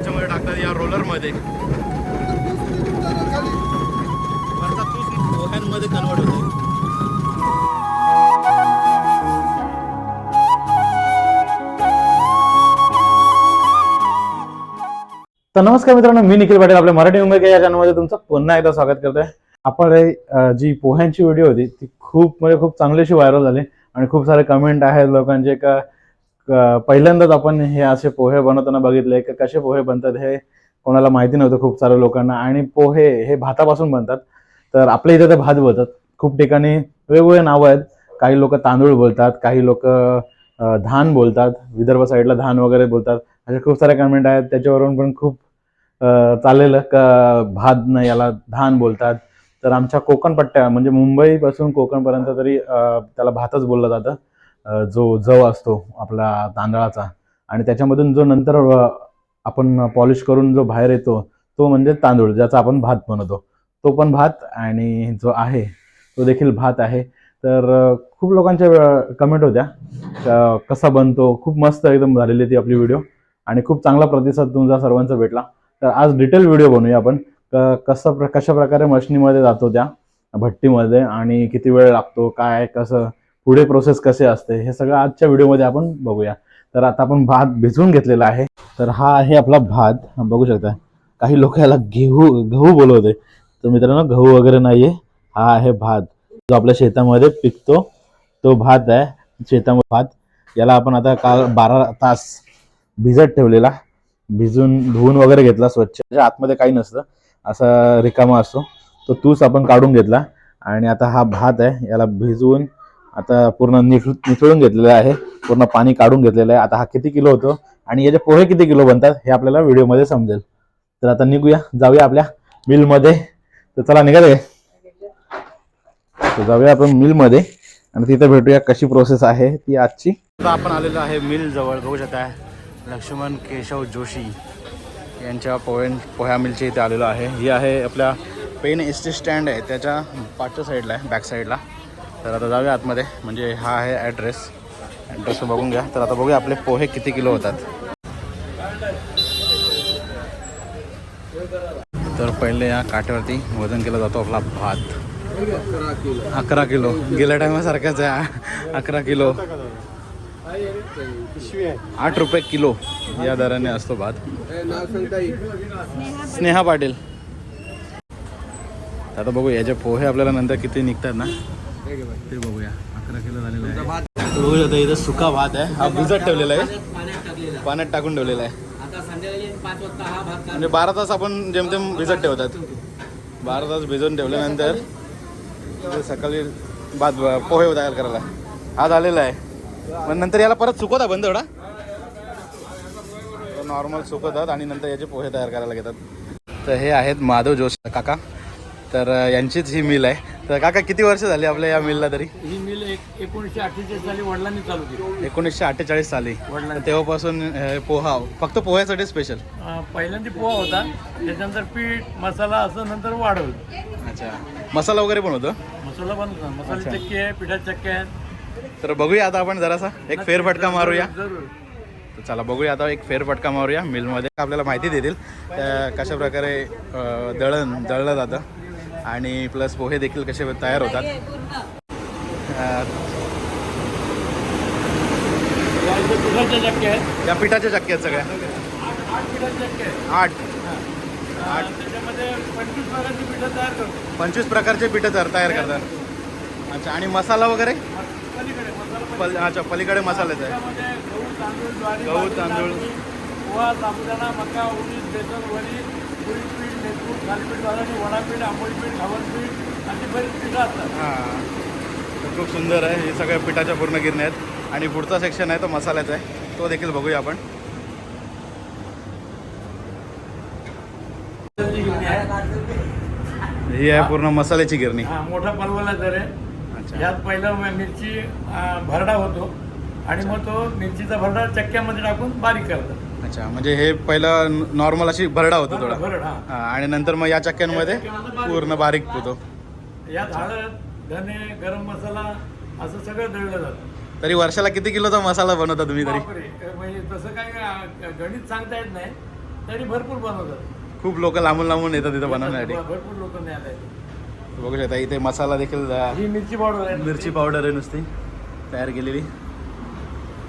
त्याच्यामध्ये टाकतात या रोलरमध्ये. वरचा तूच पोह्यांमध्ये कन्वर्ट होते तर नमस्कार मित्रांनो मी निखिल पाटील आपल्या मराठी मुंबई या चॅनलमध्ये तुमचं पुन्हा एकदा स्वागत करतोय. आपण जी पोह्यांची व्हिडिओ होती ती खूप म्हणजे खूप चांगलीशी व्हायरल झाली. आणि खूप सारे कमेंट आहेत लोकांचे का क- पहिल्यांदाच आपण हे असे पोहे बनवताना बघितले की कसे पोहे बनतात हे कोणाला माहिती नव्हतं खूप साऱ्या लोकांना. आणि पोहे हे भातापासून बनतात. तर आपल्या इथे ते भात बोलतात. खूप ठिकाणी वेगवेगळे नावं आहेत. काही लोक तांदूळ बोलतात काही लोक धान बोलतात विदर्भ साईडला धान वगैरे बोलतात. असे खूप सारे कमेंट आहेत. त्याच्यावरून पण खूप चालेल चाललेलं का भात न याला धान बोलतात. तर आमच्या कोकण पट्ट्या म्हणजे मुंबईपासून कोकणपर्यंत तरी त्याला भातच बोललं जातं. जो जव असतो आपला तांदळाचा. आणि त्याच्यामधून जो नंतर आपण पॉलिश करून जो बाहेर येतो तो म्हणजे तांदूळ ज्याचा आपण भात बनवतो. तो पण भात आणि जो आहे तो देखील भात आहे. तर खूप लोकांच्या कमेंट होत्या. कसा बनतो खूप मस्त एकदम झालेली ती आपली व्हिडिओ आणि खूप चांगला प्रतिसाद तुमचा सर्वांचा भेटला. तर आज डिटेल व्हिडिओ बनवूया आपण. क- कसं प्र कशा प्रकारे मशनीमध्ये जातो त्या भट्टीमध्ये आणि किती वेळ लागतो काय कसं पुढे प्रोसेस कसे असते हे सगळं आजच्या व्हिडिओमध्ये आपण बघूया. तर आता आपण भात भिजवून घेतलेला आहे. तर हा आहे आपला भात. बघू शकता. काही लोक याला घेऊ गहू बोलवते. तर मित्रांनो गहू वगैरे नाही आहे हा आहे भात. जो आपल्या शेतामध्ये पिकतो तो भात आहे. शेतामध्ये भात. याला आपण आता काल बारा तास भिजत ठेवलेला. भिजून धुवून वगैरे घेतला स्वच्छ. म्हणजे आतमध्ये काही नसतं. असा रिकामा असतो. तो तूच आपण काढून घेतला. आणि आता हा भात आहे याला भिजवून आता पूर्ण निथळ निथळून घेतलेला आहे. पूर्ण पाणी काढून घेतलेलं आहे. आता हा किती किलो होतो आणि याचे पोहे किती किलो बनतात हे आपल्याला व्हिडिओमध्ये समजेल. तर आता निघूया. जाऊया आपल्या मिलमध्ये. तर चला निघाले तर जाऊया आपण मिलमध्ये. आणि तिथे भेटूया कशी प्रोसेस आहे ती आजची. आपण आलेलो आहे मिल जवळ. बघू शकता लक्ष्मण केशव जोशी. यांच्या पोहे पोह्या मिलच्या इथे आलेलो आहे. ही आहे आपल्या पेन एस टी स्टँड आहे. त्याच्या पाठच्या साईडला आहे बॅक साईडला. तर आता जाऊया आतमध्ये. म्हणजे हा आहे ॲड्रेस ॲड्रेस बघून घ्या. तर आता बघूया आपले पोहे किती किलो होतात. तर पहिले या काठ्यावरती वजन केला जातो आपला भात. अकरा किलो. गेल्या टायमासारखाच आहे. अकरा किलो. आठ रुपये किलो या दराने असतो भात. स्नेहा पाटील. आता बघू याचे पोहे आपल्याला नंतर किती निघतात ना? ते बघूया. अकरा किलो झालेला आहे. बघू शकता इथं सुका भात आहे. हा भिजत ठेवलेला आहे. पाण्यात टाकून ठेवलेला आहे. म्हणजे बारा तास आपण जेमतेम भिजत ठेवतात. बारा तास भिजवून ठेवल्यानंतर सकाळी भात पोहे तयार करायला. हा झालेला आहे. पण नंतर याला परत सुकवता बंद एवढा? नॉर्मल सुकवतात आणि नंतर याचे पोहे तयार करायला घेतात. तर हे आहेत माधव जोशी काका. तर यांचीच ही मिल आहे. तर काका किती वर्ष झाली आपल्या या मिलला तरी? ही मिल एक एकोणीसशे अठ्ठेचाळीस साली वडिलांनी चालू केली. एकोणीसशे अठ्ठेचाळीस साली. वडिलांनी. तेव्हापासून पोहा फक्त पोह्यासाठी स्पेशल पहिल्यांदा पोहा होता. त्याच्यानंतर पीठ मसाला असं नंतर वाढवलं. अच्छा. मसाला वगैरे पण होतो? मसाला पण होता. मसाला. चक्की आहे पिठाची चक्की आहे. तर बघूया आता आपण जरासा एक फेरफटका मारूया. तर चला बघूया आता एक फेरफटका मारूया. मिलमध्ये आपल्याला माहिती देतील त्या कशा प्रकारे दळण दळलं जातं. आणि प्लस पोहे देखील कसे तयार होतात. अं, या इथे पिठाच्या चक्की आहेत. त्या पिठाच्या चक्की आहेत सगळ्या. आठ. पिठाची चक्की आहे आठ पंचवीस प्रकारची पिठं तयार करतो. पंचवीस प्रकारचे पिठं तर तयार करतात. अच्छा आणि मसाला वगैरे पल अच्छा पलीकडे मसाल्याचा आहे. गहू तांदूळ ज्वारी गहू, बाजरी, तांदूळ. नाचणी, पोहा साबुदाणा मका उडीद बेसन वडी पुरी पीठ लेकूट थालीपीठ बाजरी वडापीठ आंबोळी पीठ घावन पीठ अशी बरीच पिठं असतात. हां. तर खूप सुंदर आहे. हे सगळ्या पिठाच्या पूर्ण गिरण्या आहेत. आणि पुढचा सेक्शन आहे तो मसाल्याचा आहे. तो देखील बघूया आपण. ही आहे पूर्ण मसाल्याची गिरणी. हा मोठा पलवाला दर आहे. यात पहिलं म- मिरची भरडा होतो आणि मग तो मिरचीचा भरडा चक्क्यामध्ये टाकून बारीक करतात अच्छा म्हणजे हे पहिलं नॉर्मल अशी भरडा होतो थोडा. भरड आणि नंतर मग या चक्क्यांमध्ये पूर्ण बारीक होतो. यात हळद धने गरम मसाला असं सगळं दळलं जातं. तरी वर्षाला किती किलोचा मसाला बनवता तुम्ही तरी? म्हणजे तसं काय गणित सांगता येत नाही तरी भरपूर बनवतात. खूप लोक लांबून लांबून येतात तिथं बनवण्यासाठी. भरपूर लोक नाही बघू शकता इथे मसाला देखील ही मिरची पावडर आहे मिरची पावडर आहे नुसती तयार केलेली.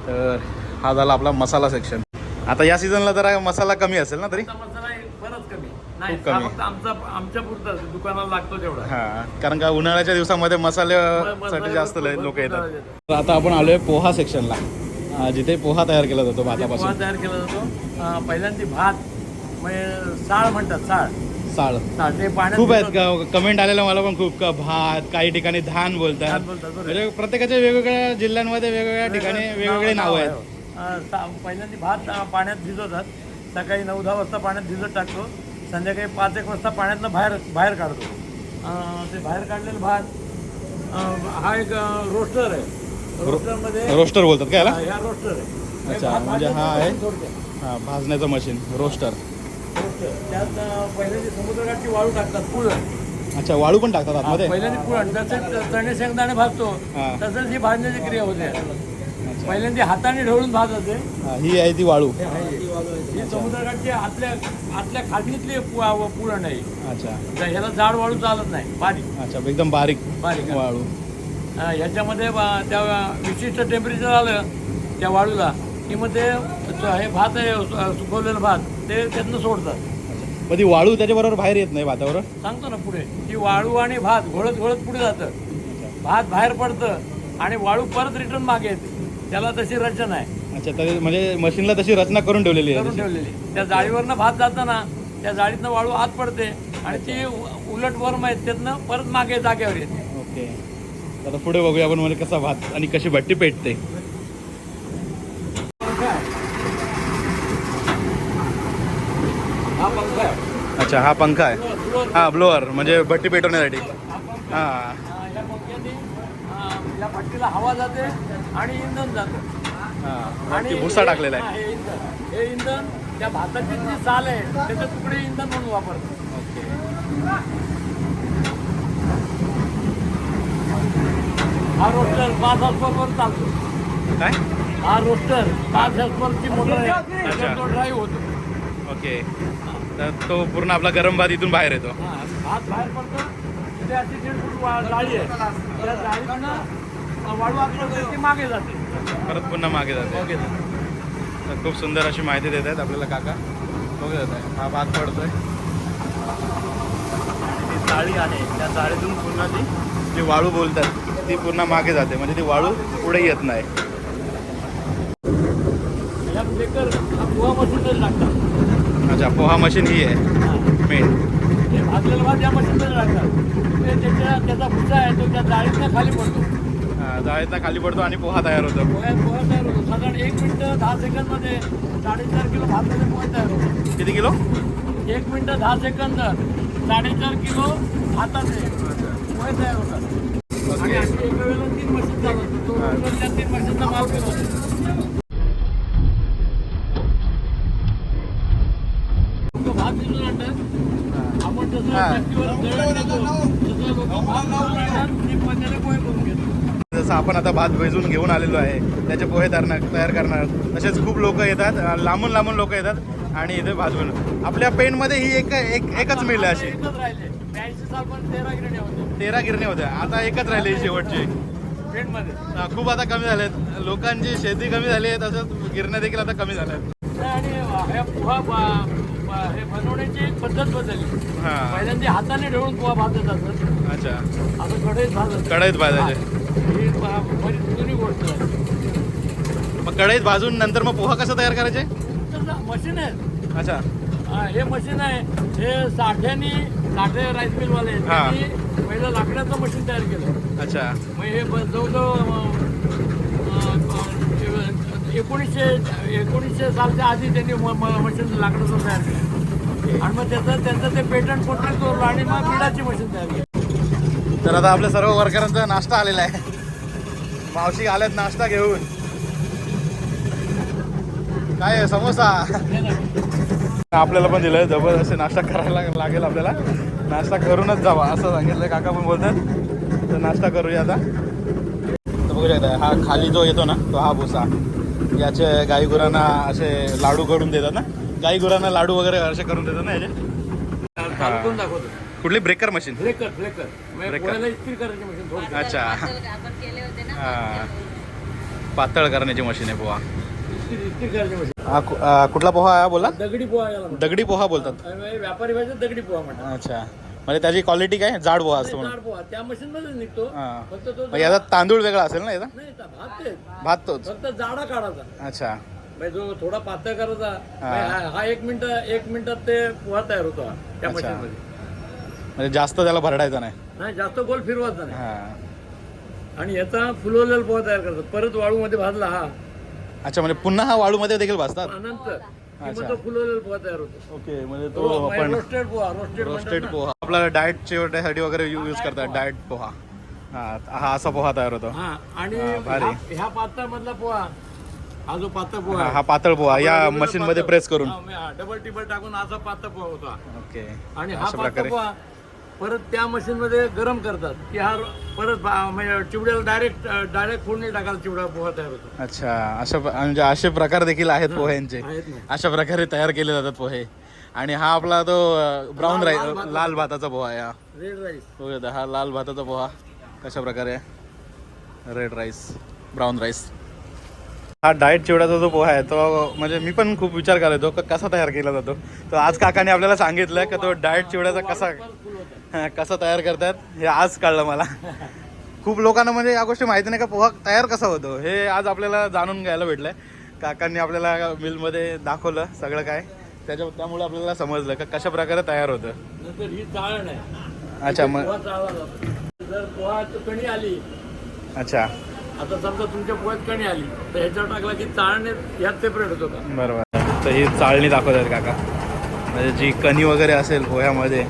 तर हा झाला आपला मसाला सेक्शन आता या सीझनला जरा मसाला कमी असेल ना तरी? खूप कमी. आमच्या पुरता दुकानाला लागतो तेवढा. हा कारण का उन्हाळ्याच्या दिवसामध्ये मसाल्यासाठी जास्त लोक येतात. तर आता आपण आलोय पोहा सेक्शनला जिथे पोहा तयार केला जातो भातापासून. तयार केला जातो पहिल्यांदा भात म्हणजे साळ म्हणतात साळ. साळ. साळ ते पाण्यात खूप आहेत. का कमेंट आलेलं मला पण खूप का भात काही ठिकाणी धान बोलतात. धान बोलतात, बरोबर. म्हणजे प्रत्येकाच्या वेगवेगळ्या जिल्ह्यांमध्ये वेगवेगळ्या ठिकाणी वेगवेगळे नाव आहेत. अं, सा- पहिल्यांदा भात अं, पाण्यात भिजवतात. सकाळी नऊ दहा वाजता पाण्यात भिजत टाकतो. संध्याकाळी पाच एक वाजता पाण्यातनं बाहेर बाहेर काढतो. अं, ते बाहेर काढलेलं भात अं, हा एक रोस्टर आहे. रोस्टरमध्ये रोस्टर बोलतात काय याला? ह्या रोस्टर आहे. हे अच्छा, भात म्हणजे हा आहे? थोडक्यात. हा भाजण्याचं मशीन रोस्टर. रोस्टर. त्यात अं, पहिल्यांदा समुद्रकाठची वाळू टाकतात पुरण अच्छा वाळू पण टाकतात आतमध्ये? पहिल्यांदा पुरण तसेच चणे शेंगदाणे भाजतो. तसंच ही भाजण्याची क्रिया होते. पहिल्यांदा हाताने ढवळून भाजते हा, ही आहे ती वाळू. ही समुद्रकाठची आतल्या आतल्या खाडणीतली पुरण आहे अच्छा. ह्याला जाड वाळू चालत नाही. बारीक. अच्छा एकदम बारीक बारीक. वाळू. ह्याच्यामध्ये त्या विशिष्ट टेम्परेचर आलं त्या वाळूला. की मग ते हे भात आहे सुकवलेलं भात. ते त्यातनं सोडतात. मग ती वाळू त्याच्याबरोबर बाहेर येत नाही भातावर सांगतो ना पुढे. ती वाळू आणि भात घोळत घोळत पुढे जातं. भात बाहेर पडतं आणि वाळू परत रिटर्न मागे येते. त्याला तशी रचना आहे. अच्छा तरी म्हणजे मशीनला तशी रचना करून ठेवलेली आहे करून तशी. ठेवलेली त्या जाळीवरनं भात जाताना त्या जाळीतनं वाळू आत पडते आणि ती उ- उलट वर आहेत त्यातनं परत मागे जागेवर येते. ओके. आता पुढे बघूया आपण म्हणजे कसा भात आणि कशी भट्टी पेटते हा पंखा आहे अच्छा हा पंखा आहे. हा ब्लोअर म्हणजे भट्टी पेटवण्यासाठी. हा. भट्टीला हवा जाते आणि इंधन जातं हा आणि भुसा टाकलेला आहे. हे इंधन. त्या भाताची जी साल आहे त्याचे तुकडे इंधन म्हणून वापरतात. ओके. हा रोस्टर पाच हॉर्सपावर चालतो. काय? हा रोस्टर पाच हॉर्सपावरची मोटर आहे. तो ड्राईव्ह होतो. ओके. तर तो पूर्ण आपला गरम भात इथून बाहेर येतो. हा, भात बाहेर पडतो. तिथे अशी दीड फूट वा- जाळी आहे. त्या जाळीतनं वाळू आपलं ती मागे जाते. परत पुन्हा मागे जाते. जाते. तर खूप सुंदर अशी माहिती देत आहेत आपल्याला काका. बघू जात आहे हा भात पडतोय. ती जाळी आहे. त्या जाळीतून पुन्हा ती जी वाळू बोलतात ती पूर्ण मागे जाते. म्हणजे ती वाळू पुढे येत नाही. या अच्छा पोहा मशीन ही आहे. हा. मेन हे भाजलेलं भात या मशीनमध्ये टाकतात ते त्याच्या त्याचा भुसा आहे तो त्या जाळीतनं खाली पडतो. जाळीतला खाली पडतो आणि पोहा तयार होतो. पोह्यात पोहा तयार होतो. साधारण एक मिनिट दहा सेकंदमध्ये साडेचार किलो भाताचे पोहे तयार होतो किती किलो? एक मिनिट दहा सेकंद साडेचार किलो भाताचे पोहे तयार होतात. आणि एका वेळेला तीन मशीन चालवतो. तो तीन मशीनचा माल फिरवतो तो भात भिजून आणतात आपण जसं हा. चक्कीवर दळण देतो तसं लोकं भात भिजून आणतात आणि पोह्याला पोहे करून घेतात जसं आपण आता भात भिजवून घेऊन आलेलो आहे. त्याचे पोहे तयार तयार करणार. तसेच खूप लोक येतात लांबून लांबून लोक येतात आणि इथे भाजवून आपल्या पेंटमध्ये ही एक एक एकच मिल आहे अशी. तेरा गिरणे होत्या. आता एकच राहिली ही शेवटची. खूप आता कमी झालेत. लोकांची शेती कमी झाली आहे तसंच गिरण्या देखील आता कमी झाल्या आहेत हे बनवण्याची एक पद्धत बदलली. पहिल्यांदा हाताने ढवळून पोहा भाजत असत अच्छा. आता कढईत भाजत कढईत भाजायचे मग कढईत भाजून नंतर मग पोहा कसं तयार करायचे? मशीन आहे. अच्छा. हा, हे मशीन आहे. हे साठ्यानी साठे राईस मिलवाले आहेत. हा. त्यांनी पहिलं लाकडाचं मशीन तयार केलं. अच्छा. मग हे ब- जवळजवळ अं, अं, एकोणीसशे एकोणीसशे सालच्या आधी त्यांनी म- म- मशीन लाकडाचं तयार केलं. आणि मग त्याचं त्यांचं ते पेटंट कोणतरी तोडलं आणि मग बिडाची मशीन तयार केली. तर आता आपल्या सर्व वर्करांचा नाश्ता आलेला आहे. मावशी आल्यात नाश्ता घेऊन. काय समोसा? आपल्याला पण दिलंय जबरदस्त नाश्ता करायला लागेल आपल्याला. नाश्ता करूनच जावा असं सांगितलंय काका पण बोलतात. तर नाश्ता करूया आता. तर बघू शकता हा खाली जो येतो ना तो हा भुसा. याचे गाई गुरांना असे लाडू करून देतात ना. गाई गुरांना लाडू वगैरे असे करून देतात ना याचे. दाखवतो. कुठली ब्रेकर मशीन? Breaker breaker. म्हणजे Breaker. पोह्याला इस्त्री करायची मशीन थोडी अच्छा. आपण केले होते ना हा. पातळ. करण्याची मशीन आहे पोहा इस्त्री इस्त्री करायची मशीन. हा कु- अं, कुठला पोहा आहे हा बोला? दगडी पोहा याला म्हणतात. दगडी पोहा बोलतात. आणि व्यापारी भाषेत दगडी पोहा म्हणतात. अच्छा. म्हणजे त्याची क्वालिटी काय? जाड पोहा असतो म्हणून. जाड पोहा. त्या मशीन मध्येच निघतो. हा. फक्त तो मग याचा तांदूळ वेगळा असेल ना याचा? नाही त्या भात तेच. भात तोच. फक्त जाडा काढायचा. अच्छा. म्हणजे जो थोडा पातळ करायचा. हा. म्हणजे हा- हा एक मिनिट एक मिनिटात ते पोहा तयार होतो हा, त्या अच्छा. मशीन मध्ये. म्हणजे जास्त त्याला भरडायचं नाही. नाही जास्त गोल फिरवायचा नाही. हा. आणि याचा फुलवलेला पोहा तयार करतात. परत वाळू मध्ये भाजला हा. अच्छा म्हणजे पुन्हा हा वाळूमध्ये देखील भाजतात? की अच्छा. तो फुलवलेला पोहा तयार होतो. ओके म्हणजे तो आपण रोस्टेड पोहा रोस्टेड रोस्टेड पोहा. आपल्याला डाएटसाठी वगैरे यूज करतात डाएट पोहा. हा हा असा पोहा तयार होतो. हा आणि हा, भारी. ह्या- ह्या पातळ मधला पोहा हा जो पातळ पोहा हा हा पातळ पोहा या मशीन मध्ये प्रेस करून. डबल टिबल टाकून असा पातळ पोहा होता. ओके. आणि हा अशा पातळ प्रकारे. पोहा परत त्या मशीन मध्ये गरम करतात. की हा परत म्हणजे चिवड्याला डायरेक्ट डायरेक्ट फोडणी टाकायला चिवडा पोहा तयार होतो. अच्छा अशा म्हणजे असे प्रकार देखील आहेत पोह्यांचे. आहेत ना. अशा प्रकारे तयार केले जातात पोहे. आणि हा आपला तो ब्राऊन राईस लाल भाताचा. पोहा. आहे हा. रेड राईस शकता, हा लाल भाताचा पोहा कशा प्रकारे रेड राईस ब्राऊन राईस हा डाएट चिवड्याचा जो पोहा आहे तो म्हणजे मी पण खूप विचार करायचो का कसा तयार केला जातो. तर आज काकाने आपल्याला सांगितलं का तो डाएट चिवड्याचा कसा कसा तयार करतात हे आज कळलं मला. खूप लोकांना म्हणजे या गोष्टी माहिती नाही का पोहा तयार कसा होतो हे आज आपल्याला जाणून घ्यायला भेटलंय. काकांनी आपल्याला मिलमध्ये दाखवलं सगळं काय त्याच्या त्यामुळे आपल्याला समजलं का कशा प्रकारे तयार होतं. ही चाळण आहे. अच्छा मग अच्छा. आता समजा तुमच्या पोह्यात कणी आली तर ह्याच्यावर टाकला की चाळणे यात सेपरेट होतो का? बरोबर. तर ही चाळणी दाखवतात काका. म्हणजे जी कणी वगैरे असेल पोह्यामध्ये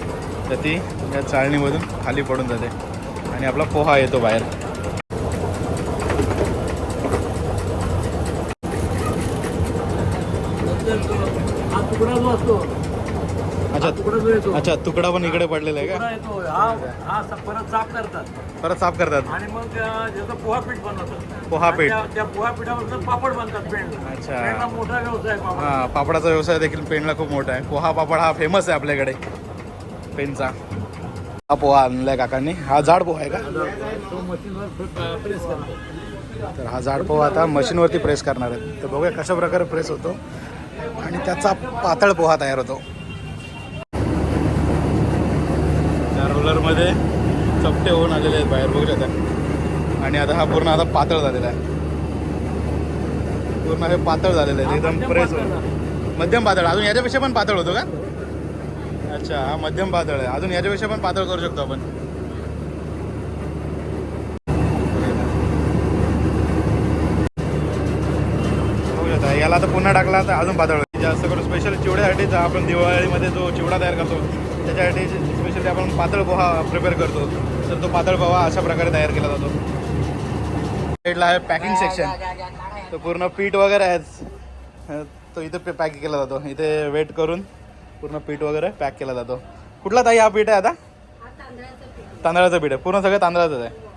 तर ती या चाळणीमधून खाली पडून जाते. आणि आपला पोहा येतो बाहेर नंतर तो- हा तुकडा जो असतो अच्छा हा तुकडा जो येतो अच्छा तुकडा पण इकडे पडलेला आहे का? येतो हा हा परत साफ करतात. परत साफ करतात. आणि मग ज्याचं पोहा पीठ बनवतात. पोहा आणि पीठ. त्या- त्या पोहा पिठापासून पापड बनतात पेंडला. अच्छा. पेंडला मोठा व्यवसाय आहे पापड हा पापडाचा व्यवसाय देखील पेनला खूप मोठा आहे. पोहा पापड हा फेमस आहे आपल्याकडे. पेनचा. हा पोहा आणलाय काकांनी. हा जाड पोहा आहे का? तो मशीनवर प्रेस करतो तर हा जाड पोहा आता मशीनवरती प्रेस करणार आहे तर बघूया कशा प्रकारे प्रेस होतो. आणि त्याचा पातळ पोहा तयार होतो. त्या रोलरमध्ये चपटे होऊन आलेले आहेत बाहेर बघू शकता आणि आता हा पूर्ण आता पातळ झालेला आहे. पूर्ण हे पातळ झालेलं आहे एकदम प्रेस होऊन. मध्यम पातळ. अजून याच्यापेक्षा पण पातळ होतो का? अच्छा हा मध्यम पातळ आहे. अजून याच्यापेक्षा पण पातळ करू शकतो आपण. याला आता पुन्हा टाकला तर अजून पातळ जास्त करून स्पेशल चिवड्यासाठीच आपण दिवाळीमध्ये जो चिवडा तयार करतो त्याच्यासाठी स्पेशली आपण पातळ पोहा प्रिपेअर करतो. तर तो पातळ पोहा अशा प्रकारे तयार केला जातो. साईडला आहे पॅकिंग सेक्शन तो पूर्ण पीठ वगैरे आहे तो इथे पॅक केला जातो. इथे वेट करून पूर्ण पीठ वगैरे पॅक केला जातो. कुठला ताई हा पीठ आहे आता? तांदळाचं पीठ आहे. पूर्ण सगळं तांदळाचंच आहे.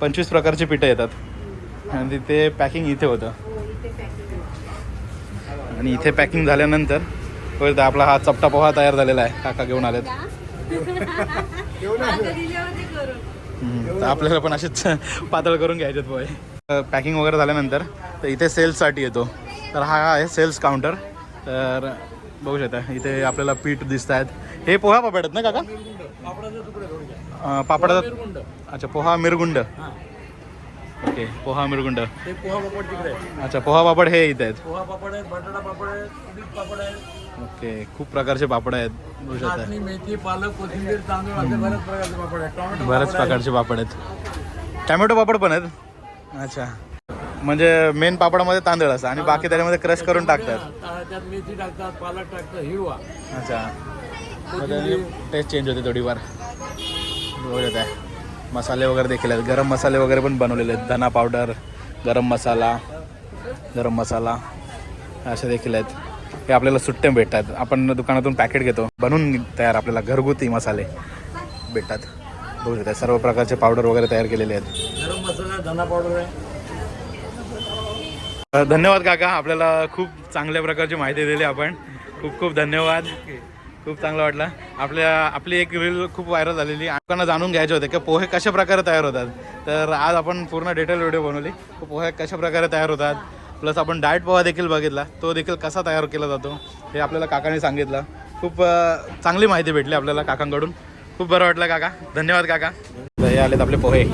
पंचवीस पीठ प्रकारची पिठं येतात. आणि तिथे पॅकिंग इथे होतं. आणि इथे पॅकिंग झाल्यानंतर कळतं आपला हा चपटा पोहा तयार झालेला आहे. काका घेऊन आलेत. तर आपल्याला पण असेच पातळ करून घ्यायचे पोहे. पॅकिंग वगैरे झाल्यानंतर तर इथे सेल्ससाठी येतो. तर हा आहे सेल्स काउंटर तर बघू शकता इथे आपल्याला पीठ दिसत आहेत. हे पोहा पापड आहेत ना काका? पापडाचे अच्छा पोहा मिरगुंड. हा. ओके पोहा मिरगुंड. ते पोहा पापड तिकडे आहे. अच्छा पोहा पापड हे इथे आहेत. पोहा पापड आहेत बटाटा पापड आहेत उडीद पापड आहेत. ओके खूप प्रकारचे पापड आहेत. बघू शकता. नाचणी मेथी पालक कोथिंबीर तांदूळ असे बऱ्याच प्रकारचे पापड आहेत. टोमॅटो बऱ्याच पापड आहेत. प्रकारचे पापड आहेत. टॅमॅटो पापड पण आहेत. अच्छा. म्हणजे मेन पापडामध्ये तांदूळ असतं आणि बाकी त्याच्यामध्ये क्रश करून टाकतात. त्या- त्यात मेथी टाकतात पालक टाकतात हिरवा. अच्छा. टेस्ट चेंज होते थोडीफार. बघत आहे मसाले वगैरे देखील आहेत. गरम मसाले वगैरे पण बनवलेले आहेत. धना पावडर गरम मसाला गरम मसाला असे देखील आहेत. हे आपल्याला सुट्टे भेटतात. आपण दुकानातून पॅकेट घेतो. बनवून तयार आपल्याला घरगुती मसाले भेटतात. बघू शकता सर्व प्रकारचे पावडर वगैरे तयार केलेले आहेत. गरम मसाला धना पावडर आहे. धन्यवाद काका. आपल्याला खूप चांगल्या प्रकारची माहिती दिली आपण. खूप खूप धन्यवाद. खूप चांगलं वाटलं. आपल्या आपली एक रील खूप व्हायरल झालेली. लोकांना जाणून घ्यायचे होते की पोहे कशा प्रकारे तयार होतात. तर आज आपण पूर्ण डिटेल व्हिडिओ बनवली. पोहे कशा प्रकारे तयार होतात. प्लस आपण डाएट पोहा देखील बघितला. तो देखील कसा तयार केला जातो हे आपल्याला काकाने सांगितलं. खूप चांगली माहिती भेटली आपल्याला काकांकडून. खूप बरं वाटलं काका. धन्यवाद काका. हे आलेत आपले पोहे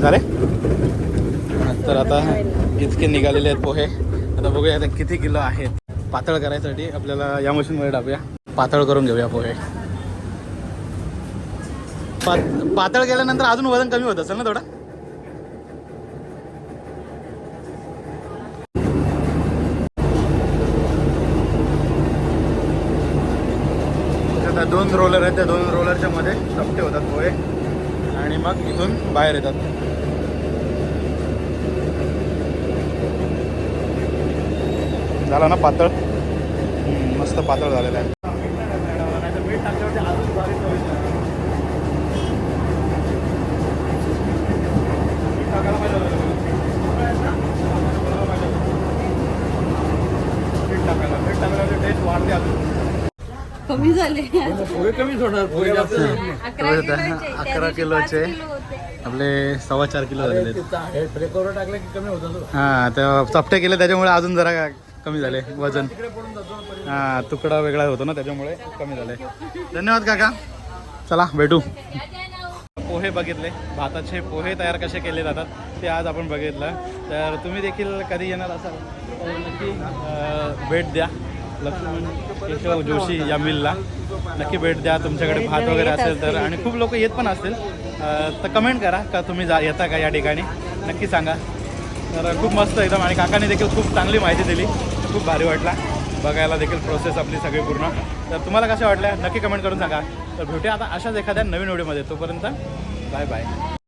झाले तर आता इतके निघालेले आहेत पोहे. आता बघूया आता किती किलो आहेत. पातळ करायसाठी आपल्याला या मशीनमध्ये टाकूया. पातळ करून घेऊया पोहे. पात पातळ गेल्यानंतर अजून वजन कमी होत असेल ना थोडं? दोन रोलर आहेत. त्या दोन रोलरच्या मध्ये चपटे होतात पोहे. आणि मग इथून बाहेर येतात. झाला ना पातळ? मस्त पातळ झालेलं आहे. कमी झाले. पोहे कमीच होणार पोहे जास्त अकरा होतं. किलोचे. आपले सव्वा चार किलो झालेले आहेत. हे ब्रेकवर टाकलं की कमी होतं तो. हा तर चपटे केले त्याच्यामुळे अजून जरा कमी झाले वजन. हां हा तुकडा वेगळा होतो ना त्याच्यामुळे कमी झाले. धन्यवाद काका. चला भेटू. पोहे बघितले. भाताचे पोहे तयार कसे केले जातात ते आज आपण बघितलं. तर तुम्ही देखील कधी येणार असाल तर नक्की भेट द्या. लक्ष्मण केशव जोशी या मिलला. नक्की भेट द्या. तुमच्याकडे भात वगैरे असेल तर. आणि खूप लोक येत पण असतील. तर कमेंट करा का तुम्ही जा येता का या ठिकाणी. नक्की सांगा. तर खूप मस्त एकदम. आणि काकाने देखील खूप चांगली माहिती दिली. खूप भारी वाटला. बघायला देखील प्रोसेस आपली सगळी पूर्ण. तर तुम्हाला कशा वाटल्या? नक्की कमेंट करून सांगा. तर भेटूया आता अशाच एखाद्या नवीन व्हिडिओमध्ये तोपर्यंत बाय बाय